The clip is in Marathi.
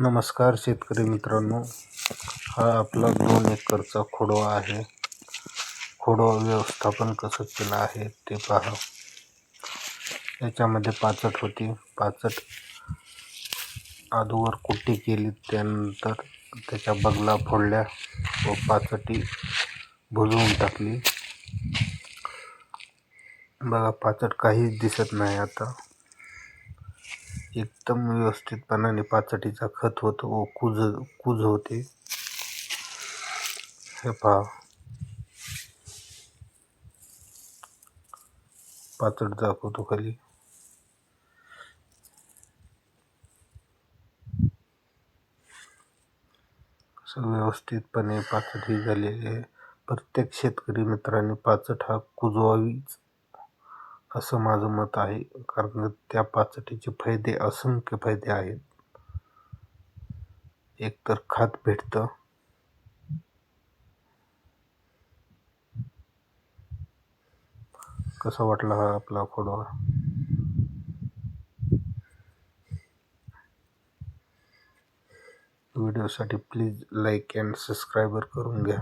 नमस्कार शेतकरी मित्रांनो. हा आपला दोन एकरचा खोडवा आहे. खोडवा व्यवस्थापन कसं केलं आहे ते पहा. याच्यामध्ये पाचट होती. पाचट आधूवर कुट्टी केली त्यानंतर त्याच्या बगला फोडल्या व पाचटी भुजवून टाकली. बघा पाचट काहीच दिसत नाही आता. एकदम व्यवस्थितपणाने पाचटीचा खत होतो व कुज कुज होते. हे पहा. पाचट दाखवतो खाली. असं व्यवस्थितपणे पाचट ही झालेली आहे. प्रत्येक शेतकरी मित्रांनी पाचट हा कुजवावीच. असं माझं मत आहे. कारण त्या पाचटीचे फायदे असंख्य फायदे आहेत. एक तर खात भेटतं. कसा वाटला हा आपला खोडवा? व्हिडिओसाठी प्लीज लाईक अँड सबस्क्रायबर करून घ्या.